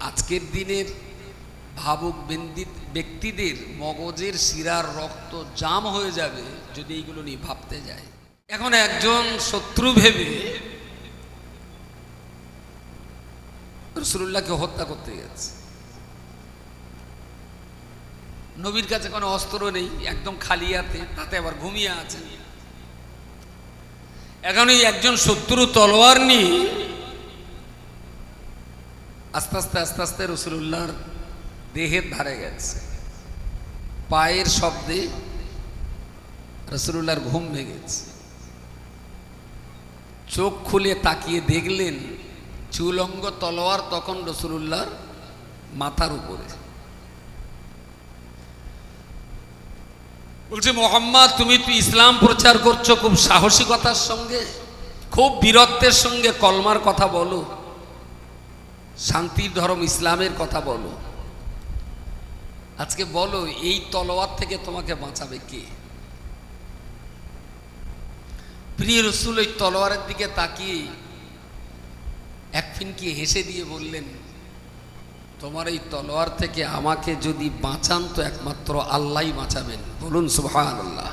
আজকের দিনের ভাবুক ব্যক্তিদের মগজের শিরার রক্ত জাম হয়ে যাবে যদি এইগুলো নিয়ে ভাবতে যায়। এখন একজন শত্রু ভেবে রসুল্লাহকে হত্যা করতে গেছে। নবীর কাছে কোনো অস্ত্র নেই, একদম খালি হাতে, তাতে আবার ঘুমিয়ে আছেন এখন এই একজন শত্রু তলোয়ার নিয়ে আস্তে আস্তে আস্তে আস্তে রসুল্লাহর দেহের ধারে গেছে। পায়ের শব্দে রসুল্লাহর ঘুম ভেঙেছে। চোখ খুলে তাকিয়ে দেখলেন, চুলঙ্গ তলোয়ার তখন রসুল্লাহর মাথার উপরে। বলছে, মোহাম্মদ, তুমি তো ইসলাম প্রচার করছ, খুব সাহসিকতার সঙ্গে, খুব বীরত্বের সঙ্গে কলমার কথা বলো। শান্তির ধর্ম ইসলামের কথা বলো। আজকে বলো, এই তলোয়ার থেকে তোমাকে বাঁচাবে কে? প্রিয় রসুল, ওই তলোয়ারের দিকে তাকিয়ে এক ফিনকি হেসে দিয়ে বললেন, তোমার এই তলোয়ার থেকে আমাকে যদি বাঁচান তো একমাত্র আল্লাহই বাঁচাবেন। বলুন সুবহান আল্লাহ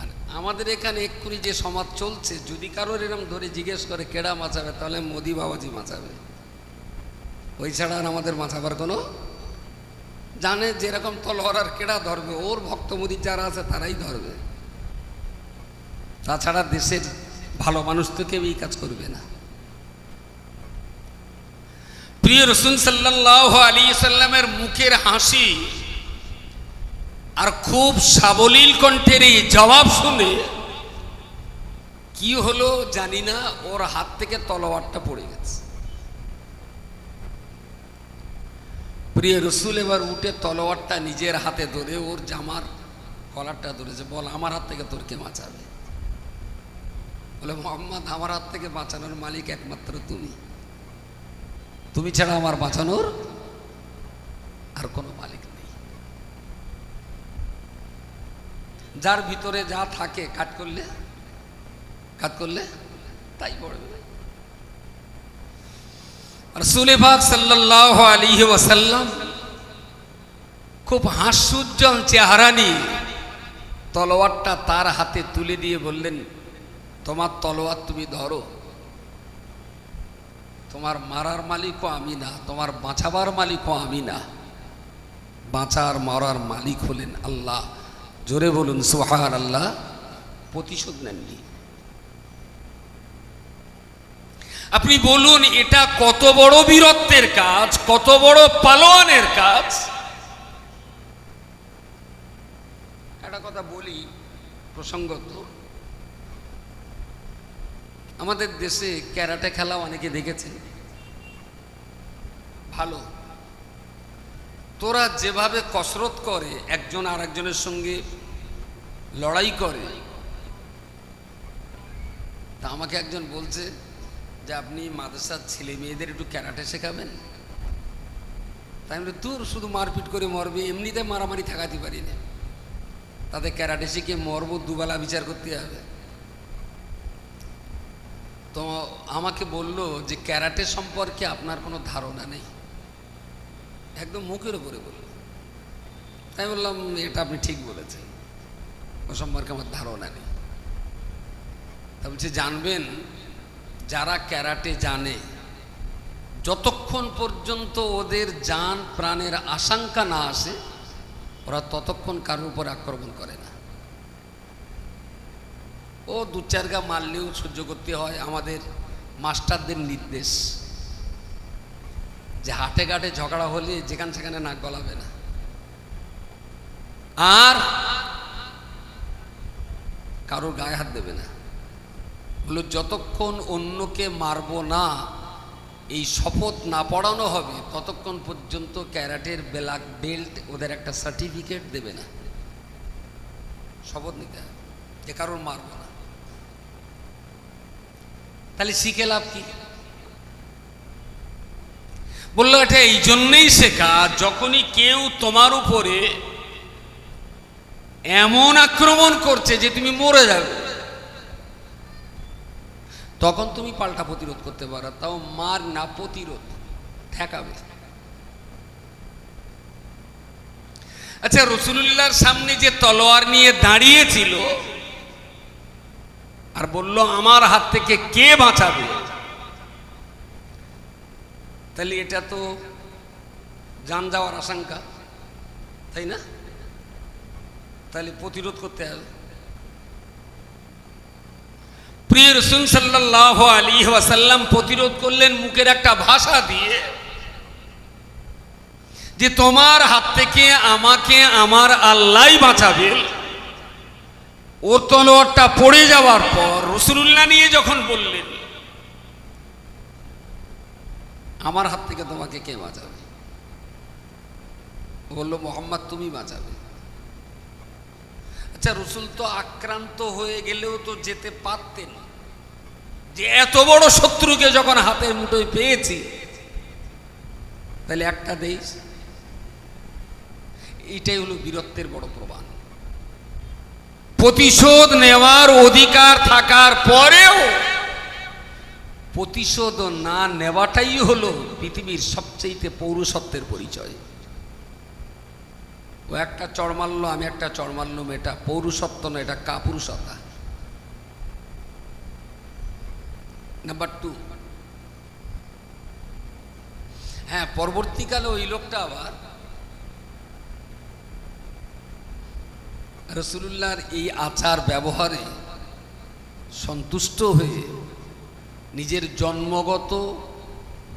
আর আমাদের এখানে এক্ষুনি যে সমাজ চলছে, যদি কারোর এরকম ধরে জিজ্ঞেস করে, কেডা বাঁচাবে তাহলে মোদি বাবাজি বাঁচাবে ওই ছাড়া আর আমাদের বাঁচাবার কোনো জানে যেরকম তলোয়ার আর কেডা ধরবে, ওর ভক্ত মোদি যারা আছে তারাই ধরবে। তাছাড়া দেশের ভালো মানুষ তো কেউ এই কাজ করবে না। প্রিয় রসুন সাল্লাহ আলী সাল্লামের মুখের হাসি আর খুব সাবলীল কণ্ঠের এই জবাব শুনে কি হলো জানি না, ওর হাত থেকে তলোয়ারটা পড়ে গেছে। প্রিয় রসুল, এবার উঠে তলোয়ারটা নিজের হাতে ধরে ওর জামার কলারটা ধরেছে। বল, আমার হাত থেকে তোর কে বাঁচাবে? বলে, মোহাম্মদ, আমার হাত থেকে বাঁচানোর মালিক একমাত্র তুমি। তুমি ছাড়া আমার বাঁচানোর আর কোনো মালিক নেই যার ভিতরে যা থাকে, কাট করলে কাট করলে, তাই পড়বে রসুলে পাক সাল্লাহ আলী খুব চেহারা নিয়ে তলোয়ারটা তার হাতে তুলে দিয়ে বললেন, তোমার তলোয়ার তুমি ধরো। তোমার মারার মালিকও আমি না, তোমার বাঁচাবার মালিকও আমি না। বাঁচার, মারার মালিক হলেন আল্লাহ। জোরে বলুন সোহার আল্লাহ প্রতিশোধ নেননি। আপনি বলুন, এটা কত বড় বীরত্বের কাজ, কত বড় পালোয়ানের কাজ? একটা কথা বলি প্রসঙ্গত। আমাদের দেশে ক্যারাটে খেলা অনেকে দেখেছেন। ভালো। তোরা যেভাবে কসরত করে, একজন আর একজনের সঙ্গে লড়াই করে, তা আমাকে একজন বলছে যে, আপনি মাদ্রাসার ছেলে মেয়েদের একটু ক্যারাটে শেখাবেন? তাই আমি তোর শুধু মারপিট করে মরবে, এমনিতে মারামারি থাকাতে পারি না। তাদের ক্যারাটে শিখে মরবো, দুবেলা বিচার করতে হবে। তো আমাকে বলল যে, ক্যারাটে সম্পর্কে আপনার কোনো ধারণা নেই? একদম মুখের উপরে বলল। তাই বললাম, এটা আপনি ঠিক বলেছেন। ও সম্পর্কে আমার ধারণা নেই। তা বলছে, জানবেন, যারা ক্যারাটে জানে, যতক্ষণ পর্যন্ত ওদের যান প্রাণের আশঙ্কা না আসে, ওরা ততক্ষণ কারোর উপর আক্রমণ করে না। ও দু চার গা মারলেও সহ্য করতে হয় আমাদের মাস্টারদের নির্দেশ। যে হাটে ঘাটে ঝগড়া হলে যেখানে সেখানে নাক গলাবে না। আর কারোর গায়ে হাত দেবে না। বলো যতক্ষণ অন্যকে মারবো না, এই শপথ না পড়ানো হবে, ততক্ষণ পর্যন্ত ক্যারাটের ব্ল্যাক বেল্ট ওদের একটা সার্টিফিকেট দেবে না। শপথ নিতে হবে। যে কারোর মারবো না। তাহলে শিখে লাভ কি? বলল, এটা এই জন্যেই শেখা, যখনই কেউ তোমার উপরে এমন আক্রমণ করছে যে তুমি মরে যাবে। তখন তুমি পাল্টা প্রতিরোধ করতে পারো, তাও মার না প্রতিরোধ, ঠেকাবে। আচ্ছা রসুল্লাহর সামনে যে তলোয়ার নিয়ে দাঁড়িয়েছিল, আর বলল, আমার হাত থেকে কে বাঁচাবে? তাহলে এটা তো যান যাওয়ার আশঙ্কা, তাই না? তাহলে প্রতিরোধ করতে হবে। প্রিয় রসুল সাল্লাহ আলী ওয়াসাল্লাম প্রতিরোধ করলেন মুখের একটা ভাষা দিয়ে যে তোমার হাত থেকে আমাকে আমার আল্লাহ বাঁচাবে। ওর তলোয়ারটা পড়ে যাওয়ার পর রসুল্লাহ নিয়ে যখন বললেন আমার হাত থেকে তোমাকে কে বাঁচাবে? বলল, মোহাম্মদ, তুমি বাঁচাবে। আচ্ছা রসুল তো আক্রান্ত হয়ে গেলেও তো যেতে পারতেন। যে এত বড় শত্রুকে যখন হাতের মুঠোয় পেয়েছি, তাহলে একটা দেশ এইটাই হলো বীরত্বের বড় প্রমাণ। প্রতিশোধ নেওয়ার অধিকার থাকার পরেও প্রতিশোধ না নেওয়াটাই হলো পৃথিবীর সবচেয়ে পৌরসত্বের পরিচয়। ও একটা মারলো আমি একটা চড় মারলাম এটা পৌরুষত্ব না এটা কাপুরুষতা। নাম্বার টু হ্যাঁ পরবর্তীকালে ওই লোকটা আবার রসুল্লাহর এই আচার ব্যবহারে সন্তুষ্ট হয়ে নিজের জন্মগত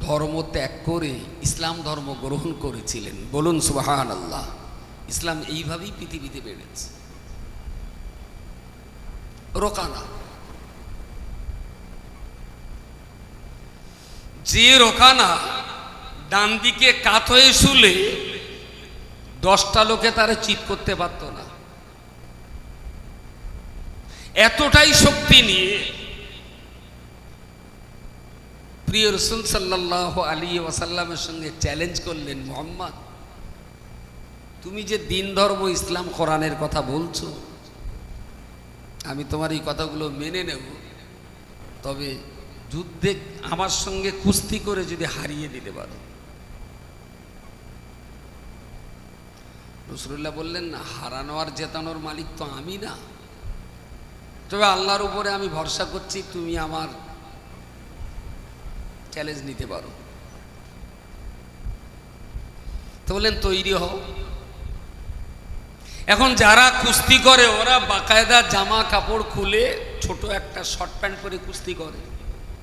ধর্ম ত্যাগ করে ইসলাম ধর্ম গ্রহণ করেছিলেন। বলুন সুবাহান আল্লাহ ইসলাম এইভাবেই পৃথিবীতে বেড়েছে। রোকানা। যে রোকানা ডান দিকে কাত হয়ে শুলে দশটা লোকে তারা চিৎ করতে পারত না। এতটাই শক্তি নিয়ে প্রিয় রসুল সাল্লাহ আলী ওয়াসাল্লামের সঙ্গে চ্যালেঞ্জ করলেন, মোহাম্মদ, তুমি যে দিন ধর্ম ইসলাম কোরআনের কথা বলছো, আমি তোমার এই কথাগুলো মেনে নেব, তবে যুদ্ধে আমার সঙ্গে কুস্তি করে যদি হারিয়ে দিতে পারো। রসুল্লাহ বললেন, না, হারানো আর জেতানোর মালিক তো আমি না। তবে আল্লাহর উপরে আমি ভরসা করছি, তুমি আমার চ্যালেঞ্জ নিতে পারো। তো বললেন, তৈরি হও। এখন যারা কুস্তি করে, ওরা বাকায়দা জামা কাপড় খুলে ছোট একটা শর্ট প্যান্ট পরে কুস্তি করে,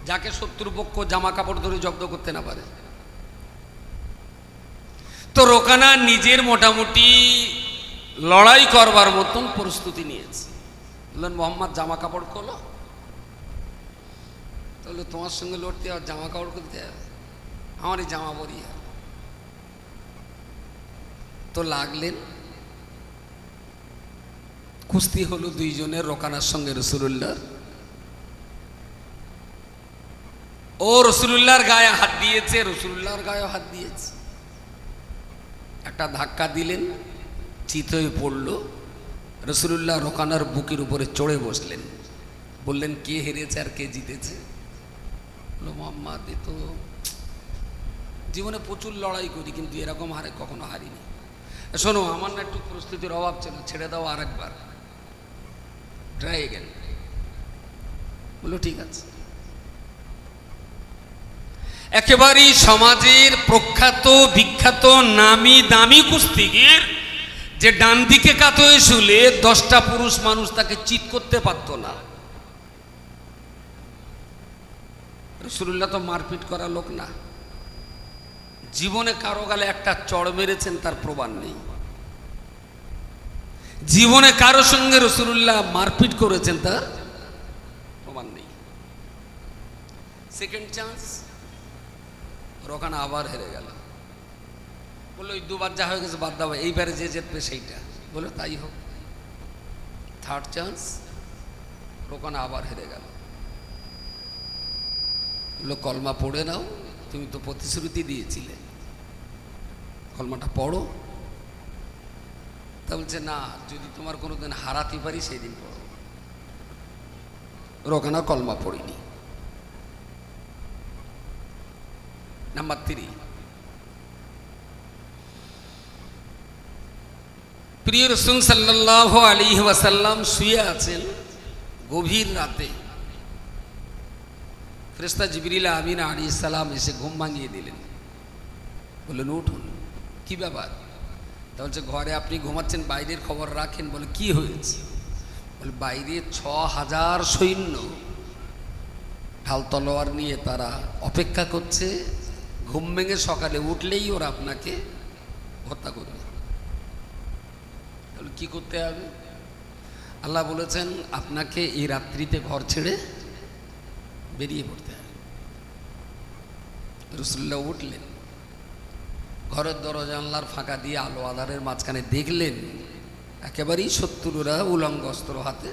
যাকে শত্রুপক্ষ জামা কাপড় ধরে জব্দ করতে না পারে। তো রোকানা নিজের মোটামুটি লড়াই করবার মতন প্রস্তুতি নিয়েছে। বললেন, মোহাম্মদ, জামা কাপড় খোলো। তাহলে তোমার সঙ্গে লড়তে আর জামা কাপড় করতে হবে। আমারই জামা পরিয়ে তো লাগলেন। কুস্তি হলো দুইজনের রোকানার সঙ্গে রসুল্লাহর ও রসুল্লাহর গায়ে হাত দিয়েছে রসুল্লাহর গায়ে হাত দিয়েছে। একটা ধাক্কা দিলেন, চিত হয়ে পড়ল। রসুল্লাহ রোকানার বুকের উপরে চড়ে বসলেন। বললেন, কে হেরেছে আর কে জিতেছে? মোহাম্মদ এ তো জীবনে প্রচুর লড়াই করি, কিন্তু এরকম হারে কখনো হারিনি। শোনো, আমার না একটু প্রস্তুতির অভাব ছিল, ছেড়ে দাও আরেকবার। ট্রাই এগেন বলল, ঠিক আছে। একেবারেই সমাজের প্রখ্যাত, বিখ্যাত, নামি দামি কুস্তিগির, যে ডান দিকে কাত হয়ে শুলে দশটা পুরুষ মানুষ তাকে চিৎ করতে পারত না। রসুল্লাহ তো মারপিট করা লোক না। জীবনে কারও গালে একটা চড় মেরেছেন, তার প্রমাণ নেই। জীবনে কারও সঙ্গে রসুল্লাহ মারপিট করেছেন, তার প্রমাণ নেই। সেকেন্ড চান্স রোকানা আবার হেরে গেল। বলল দুবার যা হয়ে গেছে, বাদ দাও। এইবারে যে জিতবে সেইটা। বলল, তাই হোক। থার্ড চান্স রোকানা আবার হেরে গেল। বলল কলমা পড়ে নাও, তুমি তো প্রতিশ্রুতি দিয়েছিলে। কলমাটা পড়ো। তা বলছে, না, যদি তোমার কোনো দিন হারাতে পারি সেই দিন পড়ো রোকানা কলমা পড়িনি। Number three. প্রিয় রসুন সাল্লাহ আলী ওয়াসাল্লাম শুয়ে আছেন গভীর রাতে। ফ্রেস্তা জিবরিলা আমিন আলী সালাম এসে ঘুম ভাঙিয়ে দিলেন। বললেন, উঠুন। কি ব্যাপার? তা বলছে, ঘরে আপনি ঘুমাচ্ছেন, বাইরের খবর রাখেন। বলে, কি হয়েছে? বলে, বাইরে ছ হাজার সৈন্য। ঢাল তলোয়ার নিয়ে তারা অপেক্ষা করছে। ঘুম ভেঙে সকালে উঠলেই ওরা আপনাকে হত্যা করবে। তাহলে কি করতে হবে? আল্লাহ বলেছেন, আপনাকে এই রাত্রিতে ঘর ছেড়ে বেরিয়ে পড়তে রসুল্লাহ উঠলেন। ঘরের দরজা জানলার ফাঁকা দিয়ে আলো আধারের মাঝখানে দেখলেন, একেবারেই শত্রুরা উলঙ্গ অস্ত্র হাতে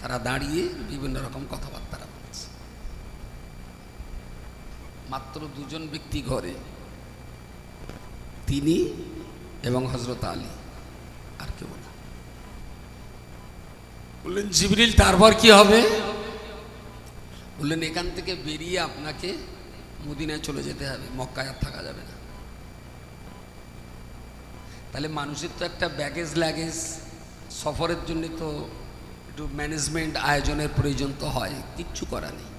তারা দাঁড়িয়ে বিভিন্ন রকম কথাবার্তা বলছে। মাত্র দুজন ব্যক্তি ঘরে, তিনি এবং হজরত আলী, আর কেউ না। বললেন, জিবরিল, তারপর কি হবে? বললেন, এখান থেকে বেরিয়ে আপনাকে মদিনায় চলে যেতে হবে, মক্কায় আর থাকা যাবে না। তাহলে মানুষের তো একটা ব্যাগেজ ল্যাগেজ সফরের জন্য তো একটু ম্যানেজমেন্ট আয়োজনের প্রয়োজন তো হয়, কিচ্ছু করা নেই।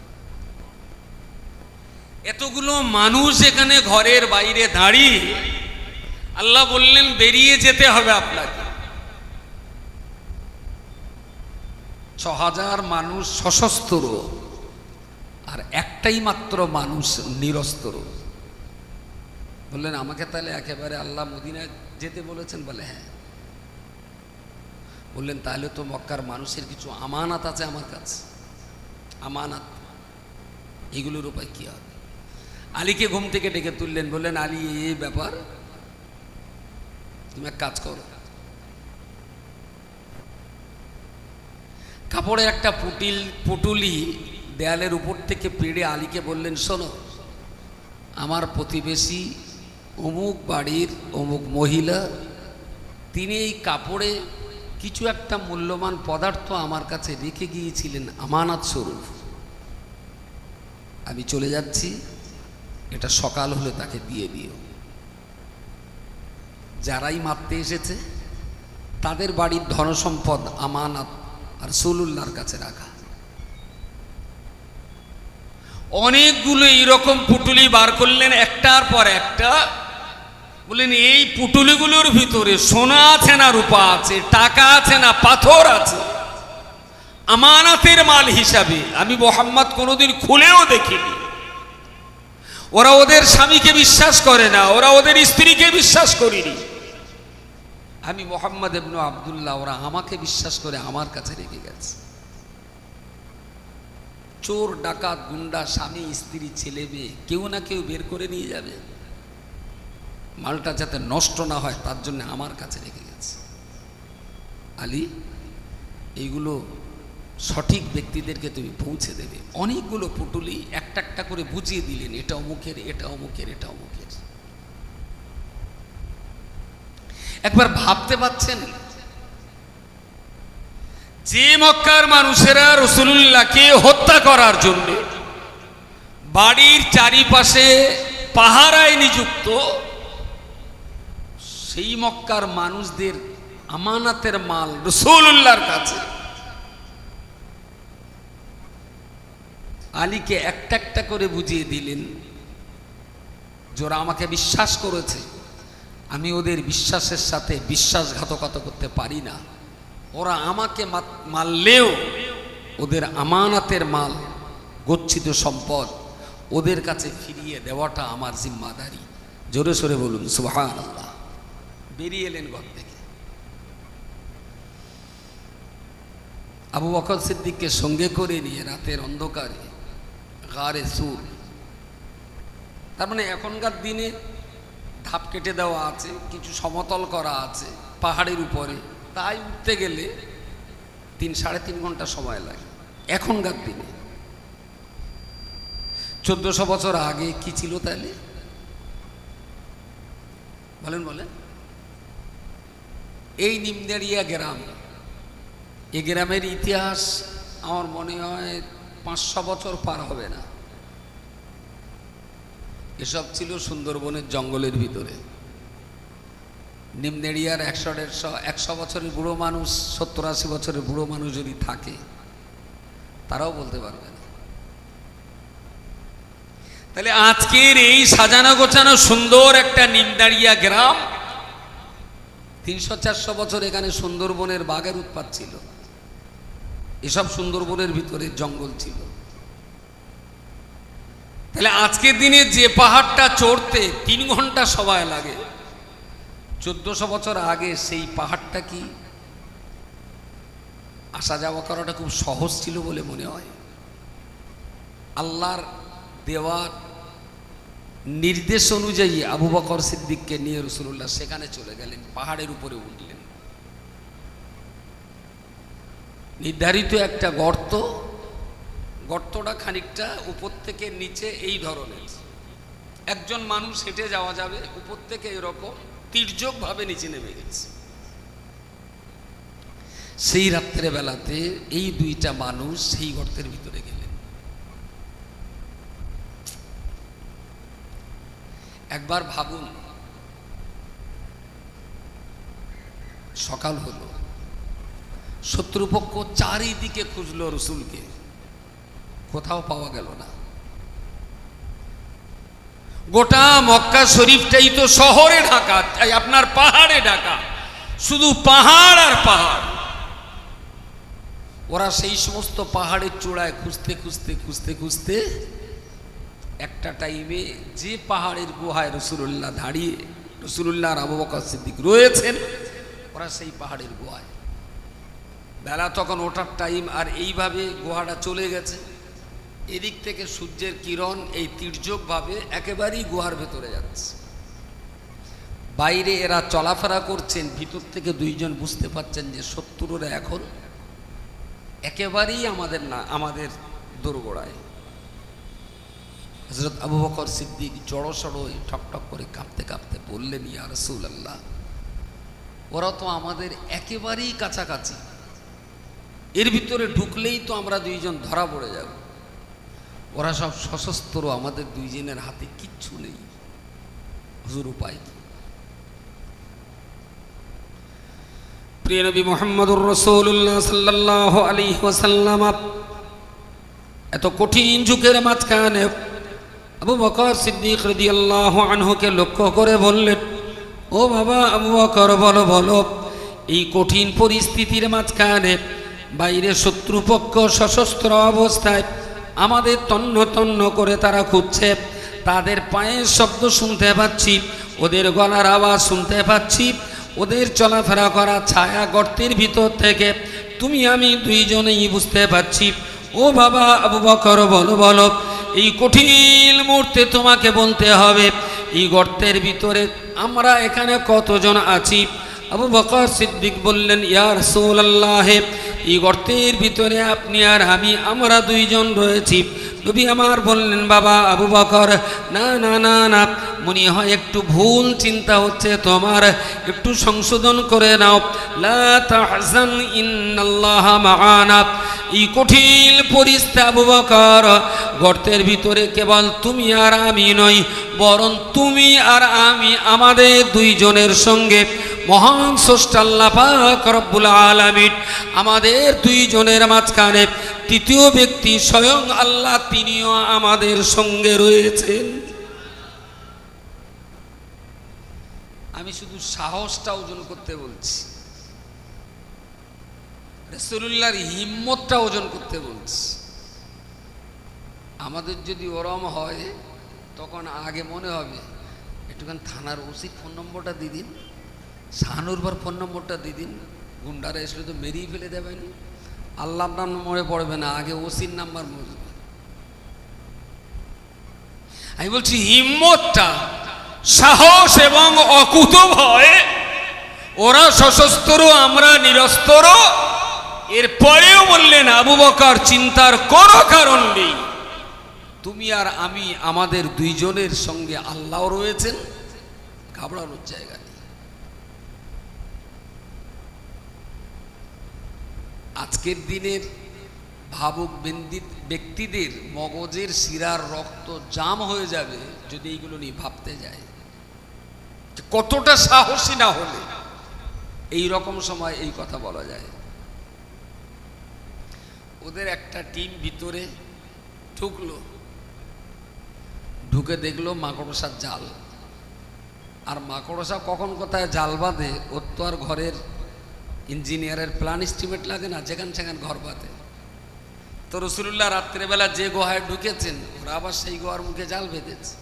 এতগুলো মানুষ এখানে ঘরের বাইরে দাঁড়িয়ে আল্লাহ বললেন, বেরিয়ে যেতে হবে আপনাকে। ছ হাজার মানুষ সশস্ত্র আর একটাই মাত্র মানুষ নিরস্ত্র বললেন, আমাকে তাহলে একেবারে আল্লাহ মদিনায় যেতে বলেছেন? বলে হ্যাঁ। বললেন, তাহলে তো মক্কার মানুষের কিছু আমানাত আছে আমার কাছে। আমানাত। এগুলোর উপায় কী হবে? আলীকে ঘুম থেকে ডেকে তুললেন, বললেন, আলী এই ব্যাপার, তুমি এক কাজ করো। কাপড়ের একটা পুটিল, পুটুলি দেয়ালের উপর থেকে পেড়ে আলীকে বললেন, শোনো, আমার প্রতিবেশী অমুক বাড়ির অমুক মহিলা, তিনি এই কাপড়ে কিছু একটা মূল্যবান পদার্থ আমার কাছে রেখে গিয়েছিলেন, আমানত স্বরূপ। আমি চলে যাচ্ছি, এটা সকাল হলে তাকে দিয়ে দিও। যারাই মারতে এসেছে, তাদের বাড়ির ধনসম্পদ, আমানত আর সলুল্লার কাছে রাখা। অনেকগুলো এইরকম পুটুলি বার করলেন একটার পর একটা। বললেন, এই পুটুলিগুলোর ভিতরে সোনা আছে না রূপা আছে, টাকা আছে না পাথর আছে? আমানাতের মাল হিসাবে আমি মোহাম্মদ কোনোদিন খুলেও দেখিনি। ওরা ওদের স্বামীকে বিশ্বাস করে না, ওরা ওদের স্ত্রীকে বিশ্বাস করিনি। আমি মোহাম্মদ এবনু আবদুল্লাহ, ওরা আমাকে বিশ্বাস করে আমার কাছে রেখে গেছে। চোর, ডাকাত, গুন্ডা, স্বামী, স্ত্রী, ছেলে, মেয়ে, কেউ না কেউ বের করে নিয়ে যাবে। মালটা যাতে নষ্ট না হয়, তার জন্য আমার কাছে রেখে গেছে। আলী, এইগুলো সঠিক ব্যক্তিদেরকে তুমি পৌঁছে দেবে। অনেকগুলো পুটুলি একটা একটা করে বুঝিয়ে দিলেন, এটা অমুকের এটা অমুকের এটা অমুকের। একবার ভাবতে পাচ্ছেন যে মক্কার মানুষেরা রসুল্লাহকে হত্যা করার জন্য বাড়ির চারিপাশে পাহারায় নিযুক্ত, সেই মক্কার মানুষদের আমানাতের মাল রসুল্লাহর কাছে। আলীকে একটা একটা করে বুঝিয়ে দিলেন। যারা আমাকে বিশ্বাস করেছে, আমি ওদের বিশ্বাসের সাথে বিশ্বাসঘাতকতা করতে পারি না। ওরা আমাকে মারলেও ওদের আমানাতের মাল, গচ্ছিত সম্পদ ওদের কাছে ফিরিয়ে দেওয়াটা আমার জিম্মাদারি। জোরে সোরে বলুন সুহান আল্লাহ বেরিয়ে এলেন ঘর থেকে। আবু বকর সিদ্দিককে সঙ্গে করে নিয়ে রাতের অন্ধকারে গারে সুর। তার মানে এখনকার দিনে ধাপ কেটে দেওয়া আছে, কিছু সমতল করা আছে পাহাড়ের উপরে। তাই উঠতে গেলে তিন, সাড়ে তিন ঘণ্টা সময় লাগে। এখনকার দিনে। চোদ্দশো বছর আগে কি ছিল তাহলে? বলেন বলেন। এই নিমদারিয়া গ্রাম। এই গ্রামের ইতিহাস আমার মনে হয় পাঁচশো বছর পার হবে না। এসব ছিল সুন্দরবনের জঙ্গলের ভিতরে। নিমনেড়িয়ার একশো দেড়শো, একশো বছরের বুড়ো মানুষ, সত্তর আশি বছরের বুড়ো মানুষ যদি থাকে, তারাও বলতে পারবে না। তাহলে আজকের এই সাজানো গোছানো সুন্দর একটা নিমদাড়িয়া গ্রাম, তিনশো চারশো বছর এখানে সুন্দরবনের বাঘের উৎপাত ছিল। এসব সুন্দরবনের ভিতরে জঙ্গল ছিল। তাহলে আজকের দিনে যে পাহাড়টা চড়তে তিন ঘণ্টা সময় লাগে চোদ্দশো বছর আগে সেই পাহাড়টা কি? আসা যাওয়া করাটা খুব সহজ ছিল বলে মনে হয়। আল্লাহর দেওয়ার নির্দেশ অনুযায়ী আবু বকর সিদ্দিককে নিয়ে রসুল্লাহ সেখানে চলে গেলেন, পাহাড়ের উপরে উঠলেন। নির্ধারিত একটা গর্ত, গর্তটা খানিকটা উপর থেকে নিচে এই ধরনের। একজন মানুষ হেঁটে যাওয়া যাবে, উপর থেকে এরকম তির্যকভাবে নিচে নেমে গেছে। সেই রাত্রে বেলাতে এই দুইটা মানুষ সেই গর্তের ভিতরে গেলেন। একবার ভাবুন, সকাল হলো, শত্রুপক্ষ চারিদিকে খুঁজলো রসুলকে। কোথাও পাওয়া গেল না। গোটা মক্কা শরীফটাই তো শহরে ঢাকা আপনার পাহাড়ে ঢাকা। শুধু পাহাড় আর পাহাড়। ওরা সেই সমস্ত পাহাড়ের চূড়ায় খুঁজতে খুঁজতে খুঁজতে খুঁজতে একটা টাইমে যে পাহাড়ের গুহায় রসুল্লাহ দাঁড়িয়ে রসুল্লাহ আবু বকর সিদ্দিক রয়েছেন, ওরা সেই পাহাড়ের গুহায়। বেলা তখন ওঠার টাইম আর এইভাবে গুহাটা চলে গেছে। এদিক থেকে সূর্যের কিরণ এই তির্যকভাবে একেবারেই গুহার ভেতরে যাচ্ছে। বাইরে এরা চলাফেরা করছেন, ভিতর থেকে দুইজন বুঝতে পারছেন যে শত্রুরা এখন একেবারেই আমাদের না, আমাদের দোরগোড়ায়। হজরত আবু বকর সিদ্দিক জড়ো সড়ো ঠকঠক করে কাঁপতে কাঁপতে বললেন, ইয়া রসুল আল্লাহ ওরা তো আমাদের একেবারেই কাছাকাছি। এর ভিতরে ঢুকলেই তো আমরা দুইজন ধরা পড়ে যাব। ওরা সব সশস্ত্র, আমাদের দুইজনের হাতে কিচ্ছু নেই। হুজুর উপায় কি? প্রিয় নবী মোহাম্মদুর রসুল্লাহ সাল্লাহ আলী ওসাল্লাম এত কঠিন যুগের মাঝখানে আবু বকর সিদ্দিক রাদিয়াল্লাহু আনহুকে লক্ষ্য করে বললেন, ও বাবা আবু বকর, বলো বলো, এই কঠিন পরিস্থিতির মাঝখানে বাইরে শত্রুপক্ষ সশস্ত্র অবস্থায় আমাদের তন্ন তন্ন করে তারা খুঁজছে। তাদের পায়ের শব্দ শুনতে পাচ্ছি, ওদের গলার আওয়াজ শুনতে পাচ্ছি, ওদের চলাফেরা করা ছায়া গর্তের ভিতর থেকে। তুমি, আমি দুইজনেই বুঝতে পারছি। ও বাবা, আবু বকর, বলো বলো, এই কঠিন মুহূর্তে তোমাকে বলতে হবে, এই গর্তের ভিতরে আমরা এখানে কতজন আছি? আবু বকর সিদ্দিক বললেন ইয়ার আল্লাহে এই গর্তের ভিতরে আপনি আর আমি, আমরা দুইজন রয়েছি। নবী আমার বললেন, বাবা আবু বকর, না না না না, মনে হয় একটু ভুল চিন্তা হচ্ছে তোমার। একটু সংশোধন করে নাও। লা তাহজান ইন্নাল্লাহ মাআনা। এই কঠিন পরিস্থিতি আবু বকর, গর্তের ভিতরে কেবল তুমি আর আমি নই, বরং তুমি আর আমি আমাদের দুইজনের সঙ্গে মহান স্রষ্টাল্লাহ পাক রব্বুল আলামিন আমাদের দুইজনের মাঝখানে তৃতীয় ব্যক্তি স্বয়ং আল্লাহ তিনিও আমাদের সঙ্গে রয়েছেন। আমি শুধু সাহসটা ওজন করতে বলছি। রসুল্লাহর হিম্মতটা ওজন করতে বলছি। আমাদের যদি ওরম হয়, তখন আগে মনে হবে, একটুখানি থানার ওসির ফোন নম্বরটা দিয়ে দিন। শাহানুরবার ফোন নম্বরটা দিয়ে দিন। গুন্ডারা এসলে তো মেরিয়ে ফেলে দেবেন আল্লাহ নাম মনে পড়বে না, আগে ওসির নাম্বার আমি বলছি, হিম্মতটা, সাহস এবং অকুত ভয়, ওরা সশস্ত্র, আমরা নিরস্ত্র, এরপরেও বললেন আবু বকার চিন্তার কোনো কারণ নেই। তুমি আর আমি, আমাদের দুইজনের সঙ্গে আল্লাহ রয়েছেন, ঘাবড়ানোর জায়গা নেই আজকের দিনের ভাবুক ব্যক্তিদের মগজের শিরার রক্ত জাম হয়ে যাবে যদি এইগুলো নিয়ে ভাবতে যায়। কতটা সাহসী না হলে এই রকম সময় এই কথা বলা যায়। ওদের একটা টিম ভিতরে ঢুকলো, ঢুকে দেখল মাকড়সার জাল। আর মাকড়সা কখন কোথায় জাল বাঁধে, ওর তো আর ঘরের ইঞ্জিনিয়ারের প্ল্যান এস্টিমেট লাগে না, যেখান সেখান ঘর বাঁধে। তো রসুল্লাহ রাত্রেবেলা যে গুহায় ঢুকেছেন, ওরা আবার সেই গুহার মুখে জাল বেঁধেছে।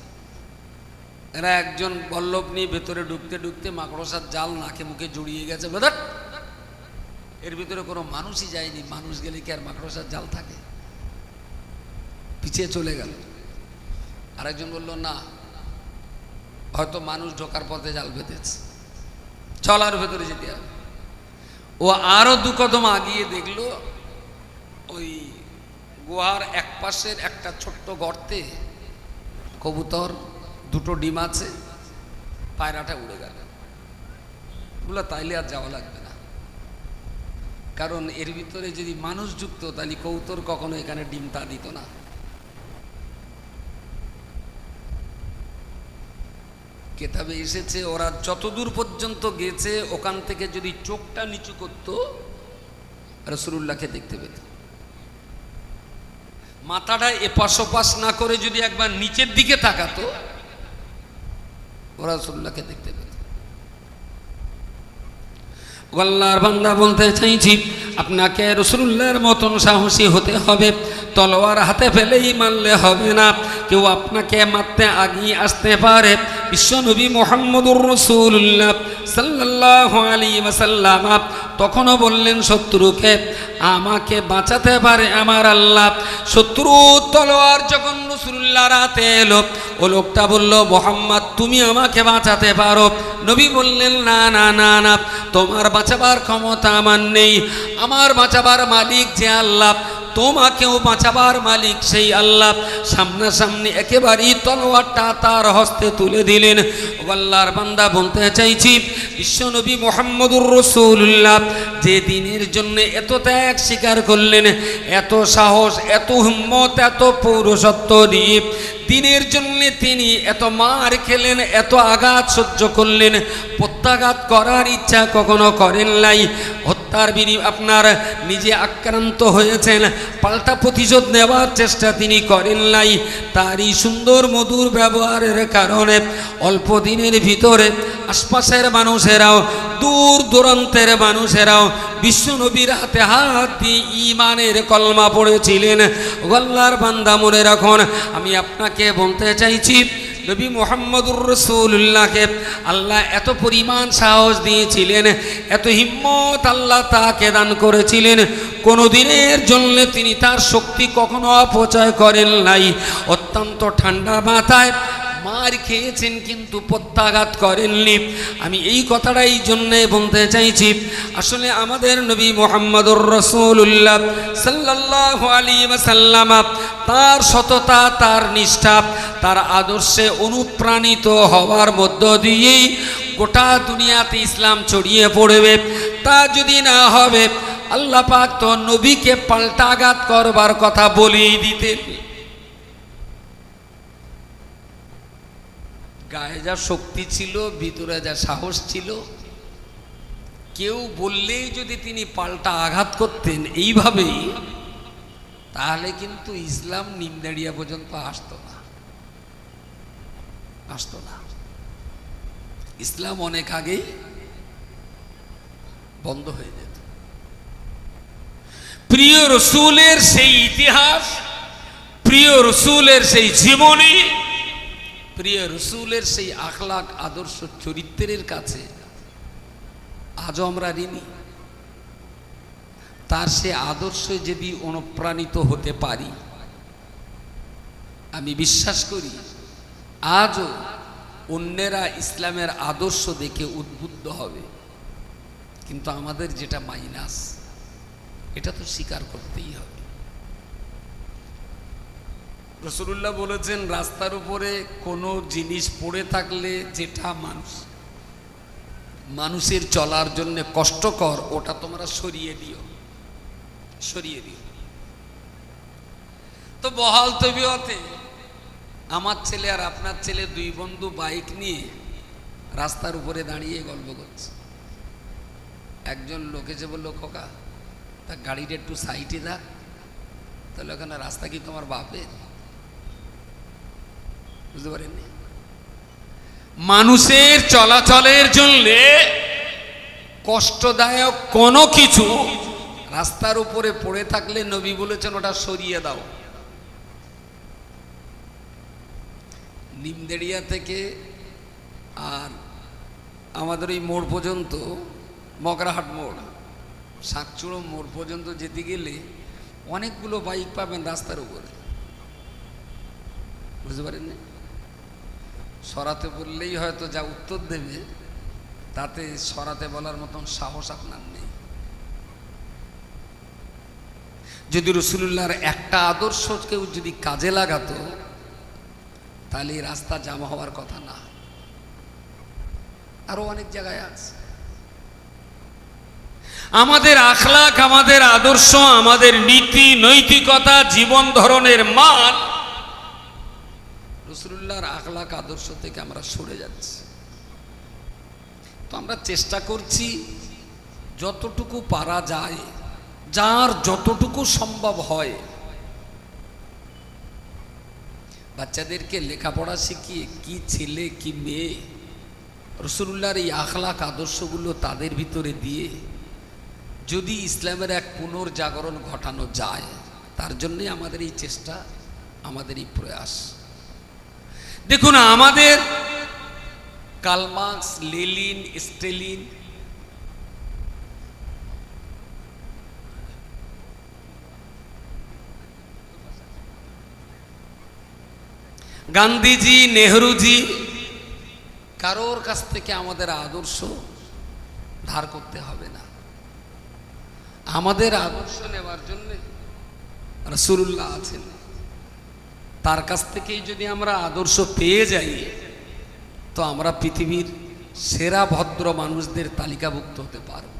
এরা একজন বল্লভ নিয়ে ভেতরে ঢুকতে ঢুকতে মাকড়সার জাল নাকে মুখে জড়িয়ে গেছে বেদার এর ভিতরে কোনো মানুষই যায়নি, মানুষ গেলে কি আর মাকড়সার জাল থাকে? পিছিয়ে চলে গেল। আরেকজন বলল, না, হয়তো মানুষ ঢোকার পথে জাল বেঁধেছে। চল আর ভেতরে যেতে হবে। ও আরও দু কদম আগিয়ে দেখল, ওই গুহার এক পাশের একটা ছোট্ট গর্তে কবুতর, দুটো ডিম আছে, পায়রাটা উড়ে গেল। বলে তাইলে আর যাওয়া লাগবে না। কারণ এর ভিতরে যদি মানুষ যুক্ত, তাহলে কৌতর কখনো এখানে ডিম তা দিত না। কেতাবে এসেছে, ওরা যতদূর পর্যন্ত গেছে, ওখান থেকে যদি চোখটা নিচু করতো রসুল্লাহকে দেখতে পেত। মাথাটা এপাশ ওপাশ না করে যদি একবার নিচের দিকে তাকাতো, ওরা রসুল্লাহকে দেখতে পেত। গল্লার বান্দা বলতে চাইছি, আপনাকে রসুল্লাহর মতন সাহসী হতে হবে, তলোয়ার হাতে ফেলেই মারলে হবে না। কেউ আপনাকে মারতে আগিয়ে আসতে পারে বিশ্বনবী মোহাম্মদুর রসুল্লাহ সাল্লাহ আলী ওয়াসাল্লাম তখনও বললেন, শত্রুকে আমাকে বাঁচাতে পারে আমার আল্লাহ। শত্রু তলোয়ার যখন রসুল্লাহ রাতে এলো, ও লোকটা বলল, মোহাম্মদ, তুমি আমাকে বাঁচাতে পারো। নবী বললেন, না না না না, তোমার বাঁচাবার ক্ষমতা আমার নেই। আমার বাঁচাবার মালিক যে আল্লাহ তোমাকেও বাঁচাবার মালিক সেই আল্লাহ। সামনাসামনি একেবারেই তলোয়ারটা তার হস্তে তুলে দিলেন। আল্লাহর বান্দা বলতে চাইছি, বিশ্বনবী মোহাম্মদুর রসুল্লাহ যে দিনের জন্য এত ত্যাগ স্বীকার করলেন, এত সাহস, এত হিম্মত, এত পৌরসত্ব দিয়ে দিনের জন্য তিনি এত মার খেলেন, এত আঘাত সহ্য করলেন, প্রত্যাঘাত করার ইচ্ছা কখনো করেন নাই। হত্যার বিনি আপনার নিজে আক্রান্ত হয়েছেন, পাল্টা প্রতিশোধ নেওয়ার চেষ্টা তিনি করেন নাই। তারই সুন্দর মধুর ব্যবহারের কারণে অল্প দিনের ভিতরে আশপাশের মানুষেরাও, দূর দূরান্তের মানুষেরাও বিশ্বনবীর হাতে হাত দিয়ে ইমানের কলমা পড়েছিলেন। গল্লার বান্দা মনে রাখুন, আমি আপনাকে বলতে চাইছি, নবী মোহাম্মদুর রসুল্লাহকে আল্লাহ এত পরিমাণ সাহস দিয়েছিলেন, এত হিম্মত আল্লাহ তাকে দান করেছিলেন। কোনো দিনের জন্য তিনি তার শক্তি কখনো অপচয় করেন নাই। অত্যন্ত ঠান্ডা মাথায় মার খেয়েছেন কিন্তু প্রত্যাঘাত করেননি। আমি এই কথাটা এই জন্যে বলতে চাইছি, আসলে আমাদের নবী মোহাম্মদুর রসুল্লাহ সাল্লাহ আলী সাল্লামা তার সততা, তার নিষ্ঠা, তার আদর্শে অনুপ্রাণিত হওয়ার মধ্য দিয়েই গোটা দুনিয়াতে ইসলাম ছড়িয়ে পড়বে। তা যদি না হবে, আল্লাহ পাক তো নবীকে পাল্টাঘাত করবার কথা বলেই দিতেন। গায়ে যা শক্তি ছিল, ভিতরে যা সাহস ছিল, কেউ বললেই যদি তিনি পাল্টা আঘাত করতেন এইভাবেই, তাহলে কিন্তু ইসলাম নিমদাড়িয়া পর্যন্ত আসতো না। আসতো না। ইসলাম অনেক আগেই বন্ধ হয়ে যেত। প্রিয় রসুলের সেই ইতিহাস, প্রিয় রসুলের সেই জীবনী প্রিয় রসুলের সেই আখলাক, আদর্শ, চরিত্রের কাছে আজও আমরা ঋণী। তার সে আদর্শে যদি অনুপ্রাণিত হতে পারি, আমি বিশ্বাস করি আজও অন্যেরা ইসলামের আদর্শ দেখে উদ্বুদ্ধ হবে। কিন্তু আমাদের যেটা মাইনাস, এটা তো স্বীকার করতেই হবে। রসুল্লাহ বলেছেন, রাস্তার উপরে কোনো জিনিস পড়ে থাকলে যেটা মানুষ, মানুষের চলার জন্য কষ্টকর, ওটা তোমরা সরিয়ে দিও। সরিয়ে দিও। তো বহাল তবিয়তে আমার ছেলে আর আপনার ছেলে দুই বন্ধু বাইক নিয়ে রাস্তার উপরে দাঁড়িয়ে গল্প করছে। একজন লোক এসে বলল, খোকা, তা গাড়িটা একটু সাইডে দাগ তাহলে ওখানে রাস্তা কি তোমার বাপের? বুঝতে পারেননি? মানুষের চলাচলের জন্যে কষ্টদায়ক কোনো কিছু রাস্তার উপরে পড়ে থাকলে নবী বলেছেন, ওটা সরিয়ে দাও। নিমদেড়িয়া থেকে আর আমাদের ওই মোড় পর্যন্ত, মগরাহাট মোড় সাঁকচুড়ো মোড় পর্যন্ত যেতে গেলে অনেকগুলো বাইক পাবেন রাস্তার উপরে। বুঝতে পারেননি? সরাতে বললেই হয়তো যা উত্তর দেবে, তাতে সরাতে বলার মতন সাহস আপনার নেই। যদি রসুল্লাহর একটা আদর্শ কেউ যদি কাজে লাগাতো, তাহলে রাস্তা জামা হওয়ার কথা না। আরও অনেক জায়গায় আছে। আমাদের আখলাক, আমাদের আদর্শ, আমাদের নীতি, নৈতিকতা, জীবন ধরনের মান রসুল্লাহর আখলাক আদর্শ থেকে আমরা সরে যাচ্ছি। তো আমরা চেষ্টা করছি যতটুকু পারা যায়, যার যতটুকু সম্ভব হয়। বাচ্চাদেরকে লেখাপড়া শিখিয়ে কি ছেলে, কি মেয়ে, রসুল্লাহর এই আখলাক আদর্শগুলো তাদের ভিতরে দিয়ে যদি ইসলামের এক পুনর্জাগরণ ঘটানো যায়, তার জন্যই আমাদের এই চেষ্টা, আমাদের এই প্রয়াস। দেখুন, আমাদের কালমার্কস লেলিন, স্টেলিন, গান্ধীজি, নেহরুজি, কারোর কাছ থেকে আমাদের আদর্শ ধার করতে হবে না। আমাদের আদর্শ নেওয়ার জন্যে রসুল্লাহ আছেন। তার কাছ থেকেই যদি আমরা আদর্শ পেয়ে যাই, তো আমরা পৃথিবীর সেরা ভদ্র মানুষদের তালিকাভুক্ত হতে পারব।